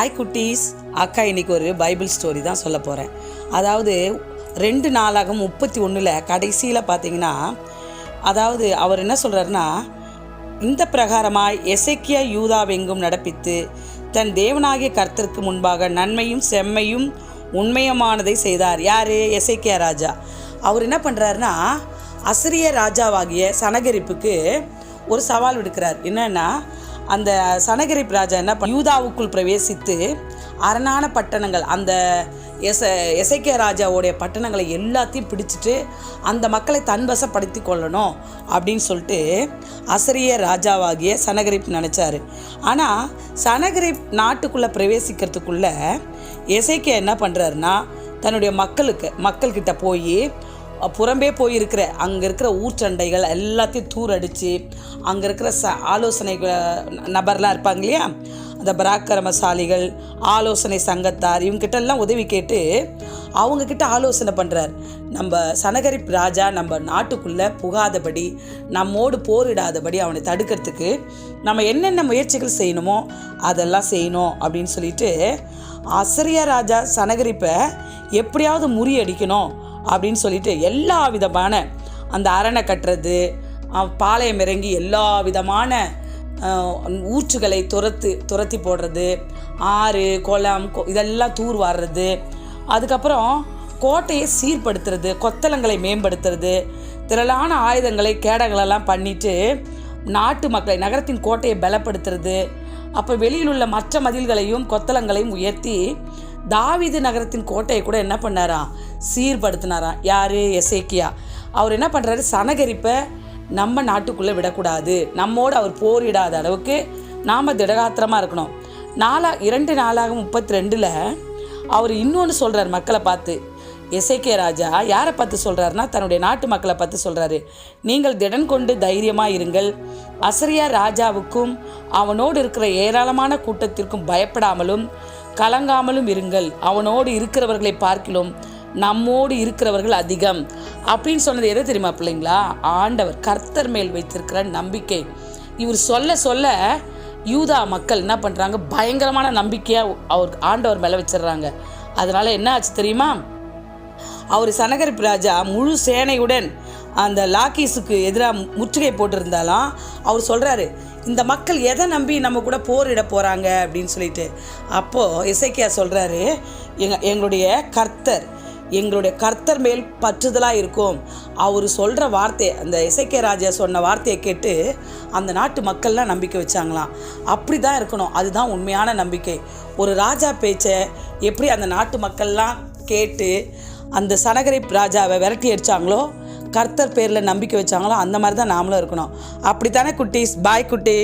Hi குட்டீஸ். அக்கா இன்னைக்கு ஒரு பைபிள் ஸ்டோரி தான் சொல்ல போகிறேன் அதாவது ரெண்டு நாளாக முப்பத்தி ஒன்றில் கடைசியில் பார்த்தீங்கன்னா அதாவது அவர் என்ன சொல்கிறாருன்னா இந்த பிரகாரமாய் எசைக்கியா யூதாவெங்கும் நடப்பித்து தன் தேவனாகிய கர்த்தருக்கு முன்பாக நன்மையும் செம்மையும் உண்மையமானதை செய்தார். யார்? எசைக்கியா ராஜா. அவர் என்ன பண்ணுறாருன்னா அசிரிய ராஜாவாகிய சனகரிப்புக்கு ஒரு சவால் விடுக்கிறார். என்னென்னா அந்த சனகரிப் ராஜா என்ன யூதாவுக்குள் பிரவேசித்து அரணான பட்டணங்கள் அந்த எச எசைக்கிய ராஜாவுடைய பட்டணங்களை எல்லாத்தையும் பிடிச்சிட்டு அந்த மக்களை தன்வசப்படுத்தி கொள்ளணும் அப்படின்னு சொல்லிட்டு அசரிய ராஜாவாகிய சனகரிப் நினச்சார். ஆனால் சனகரிப் நாட்டுக்குள்ளே பிரவேசிக்கிறதுக்குள்ளே எசைக்கியா என்ன பண்ணுறாருன்னா தன்னுடைய மக்களுக்கு மக்கள்கிட்ட போய் புறம்பே போயிருக்கிற அங்கே இருக்கிற ஊர்ச்சண்டைகள் எல்லாத்தையும் தூரடித்து அங்கே இருக்கிற ச ஆலோசனை நபர்லாம் இருப்பாங்க இல்லையா? அந்த பராக்கிரமசாலிகள் ஆலோசனை சங்கத்தார் இவங்ககிட்ட எல்லாம் உதவி கேட்டு அவங்கக்கிட்ட ஆலோசனை பண்ணுறார் நம்ம சனகரிப் ராஜா நம்ம நாட்டுக்குள்ளே புகாதபடி நம்மோடு போரிடாதபடி அவனை தடுக்கிறதுக்கு நம்ம என்னென்ன முயற்சிகள் செய்யணுமோ அதெல்லாம் செய்யணும் அப்படின்னு சொல்லிட்டு அசரிய ராஜா சனகரிப்பை எப்படியாவது முறியடிக்கணும். அப்படின்னு சொல்லிட்டு எல்லா விதமான அந்த அரணை கட்டுறது பாளையம் இறங்கி எல்லா விதமான ஊற்றுகளை துரத்து துரத்தி போடுறது ஆறு குளம் கொ- இதெல்லாம் தூர் வாடுறது அதுக்கப்புறம் கோட்டையை சீர்படுத்துறது கொத்தளங்களை மேம்படுத்துறது திரளான ஆயுதங்களை கேடங்களெல்லாம் பண்ணிட்டு நாட்டு மக்களை நகரத்தின் கோட்டையை பலப்படுத்துறது அப்போ வெளியில் உள்ள மற்ற மதில்களையும் கொத்தளங்களையும் உயர்த்தி தாவிது நகரத்தின் கோட்டையை கூட என்ன பண்ணாராம்? சீர்படுத்தினாராம். யார்? எசேக்கியா. அவர் என்ன பண்ணுறாரு சனகரிப்பை நம்ம நாட்டுக்குள்ளே விடக்கூடாது. நம்மோடு அவர் போரிடாத அளவுக்கு நாம் திடகாத்திரமாக இருக்கணும். நாலா இரண்டு நாளாக முப்பத்தி ரெண்டில் அவர் இன்னொன்று சொல்கிறார் மக்களை பார்த்து. எசைக்கே ராஜா யாரை பார்த்து சொல்கிறாருன்னா தன்னுடைய நாட்டு மக்களை பார்த்து சொல்கிறாரு நீங்கள் திடன் கொண்டு தைரியமாக இருங்கள். அசரியா ராஜாவுக்கும் அவனோடு இருக்கிற ஏராளமான கூட்டத்திற்கும் பயப்படாமலும் கலங்காமலும் இருங்கள். அவனோடு இருக்கிறவர்களை பார்க்கிலும் நம்மோடு இருக்கிறவர்கள் அதிகம். அப்படின்னு சொன்னது எதை தெரியுமா பிள்ளைங்களா? ஆண்டவர் கர்த்தர் மேல் வைத்திருக்கிற நம்பிக்கை. இவர் சொல்ல சொல்ல யூதா மக்கள் என்ன பண்ணுறாங்க பயங்கரமான நம்பிக்கையாக அவர் ஆண்டவர் மேலே வச்சிடுறாங்க. அதனால் என்ன ஆச்சு தெரியுமா? அவர் சனகரிப்பு ராஜா முழு சேனையுடன் அந்த லாக்கீஸுக்கு எதிராக முற்றுகை போட்டிருந்தாலும் அவர் சொல்கிறாரு இந்த மக்கள் எதை நம்பி நம்ம கூட போரிட போகிறாங்க அப்படின்னு சொல்லிட்டு அப்போது இசைக்கியா சொல்கிறாரு எங்க எங்களுடைய கர்த்தர் எங்களுடைய கர்த்தர் மேல் பற்றுதலாக இருக்கும். அவர் சொல்கிற வார்த்தை அந்த இசைக்கிய ராஜா சொன்ன வார்த்தையை கேட்டு அந்த நாட்டு மக்கள்லாம் நம்பிக்கை வச்சாங்களாம். அப்படி தான் இருக்கணும். அதுதான் உண்மையான நம்பிக்கை. ஒரு ராஜா பேச்சை எப்படி அந்த நாட்டு மக்கள்லாம் கேட்டு அந்த சனகரி ராஜாவை விரட்டி அடிச்சாங்களோ கர்த்தர் பேரில் நம்பிக்கை வச்சாங்களோ அந்த மாதிரி தான் நாமளும் இருக்கணும். அப்படித்தானே குட்டீஸ்? பாய் குட்டி.